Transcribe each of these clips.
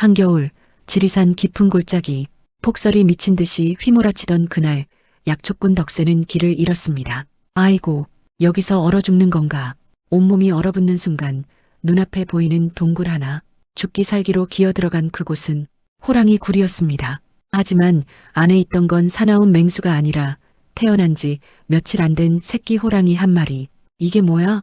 한겨울 지리산 깊은 골짜기 폭설이 미친 듯이 휘몰아치던 그날 약초꾼 덕새는 길을 잃었습니다. 아이고 여기서 얼어 죽는 건가. 온몸이 얼어붙는 순간 눈앞에 보이는 동굴 하나 죽기 살기로 기어들어간 그곳은 호랑이 굴이었습니다. 하지만 안에 있던 건 사나운 맹수가 아니라 태어난 지 며칠 안 된 새끼 호랑이 한 마리. 이게 뭐야?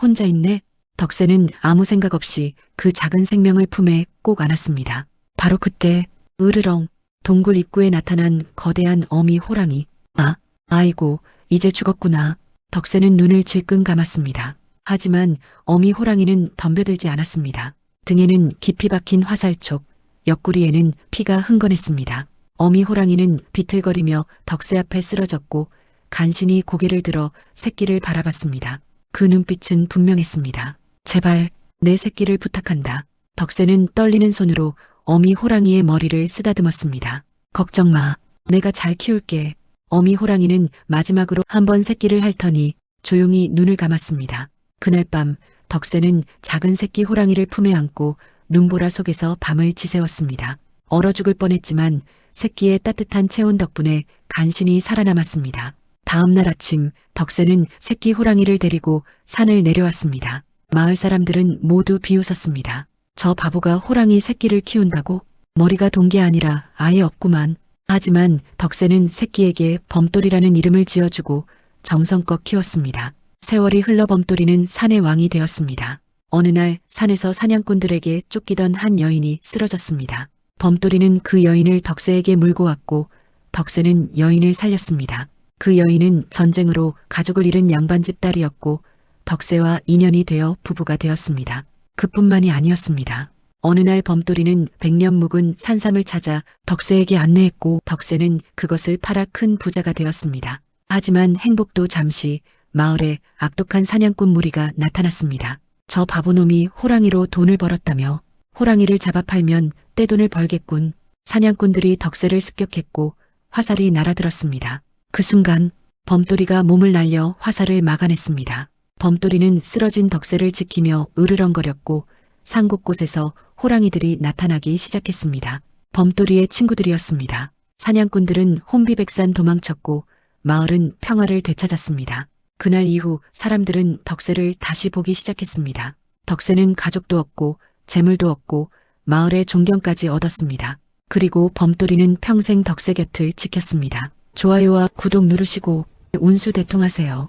혼자 있네? 덕새는 아무 생각 없이 그 작은 생명을 품에 꼭 안았습니다. 바로 그때 으르렁 동굴 입구에 나타난 거대한 어미 호랑이. 아, 아이고, 이제 죽었구나. 덕새는 눈을 질끈 감았습니다. 하지만 어미 호랑이는 덤벼들지 않았습니다. 등에는 깊이 박힌 화살촉, 옆구리에는 피가 흥건했습니다. 어미 호랑이는 비틀거리며 덕새 앞에 쓰러졌고 간신히 고개를 들어 새끼를 바라봤습니다. 그 눈빛은 분명했습니다. 제발 내 새끼를 부탁한다. 덕새는 떨리는 손으로 어미 호랑이의 머리를 쓰다듬었습니다. 걱정 마. 내가 잘 키울게. 어미 호랑이는 마지막으로 한 번 새끼를 핥더니 조용히 눈을 감았습니다. 그날 밤 덕새는 작은 새끼 호랑이를 품에 안고 눈보라 속에서 밤을 지새웠습니다. 얼어 죽을 뻔했지만 새끼의 따뜻한 체온 덕분에 간신히 살아남았습니다. 다음 날 아침 덕새는 새끼 호랑이를 데리고 산을 내려왔습니다. 마을 사람들은 모두 비웃었습니다. 저 바보가 호랑이 새끼를 키운다고? 머리가 돈게 아니라 아예 없구만. 하지만 덕새는 새끼에게 범돌이라는 이름을 지어주고 정성껏 키웠습니다. 세월이 흘러 범돌이는 산의 왕이 되었습니다. 어느 날 산에서 사냥꾼들에게 쫓기던 한 여인이 쓰러졌습니다. 범돌이는 그 여인을 덕새에게 물고 왔고 덕새는 여인을 살렸습니다. 그 여인은 전쟁으로 가족을 잃은 양반집 딸이었고 덕새와 인연이 되어 부부가 되었습니다. 그뿐만이 아니었습니다. 어느 날 범돌이는 백년 묵은 산삼을 찾아 덕새에게 안내했고 덕새는 그것을 팔아 큰 부자가 되었습니다. 하지만 행복도 잠시 마을에 악독한 사냥꾼 무리가 나타났습니다. 저 바보놈이 호랑이로 돈을 벌었다며 호랑이를 잡아 팔면 떼돈을 벌겠군. 사냥꾼들이 덕새를 습격했고 화살이 날아들었습니다. 그 순간 범돌이가 몸을 날려 화살을 막아냈습니다. 범돌이는 쓰러진 덕새를 지키며 으르렁거렸고 산 곳곳에서 호랑이들이 나타나기 시작했습니다. 범돌이의 친구들이었습니다. 사냥꾼들은 혼비백산 도망쳤고 마을은 평화를 되찾았습니다. 그날 이후 사람들은 덕새를 다시 보기 시작했습니다. 덕새는 가족도 얻고 재물도 얻고 마을의 존경까지 얻었습니다. 그리고 범돌이는 평생 덕새 곁을 지켰습니다. 좋아요와 구독 누르시고 운수 대통하세요.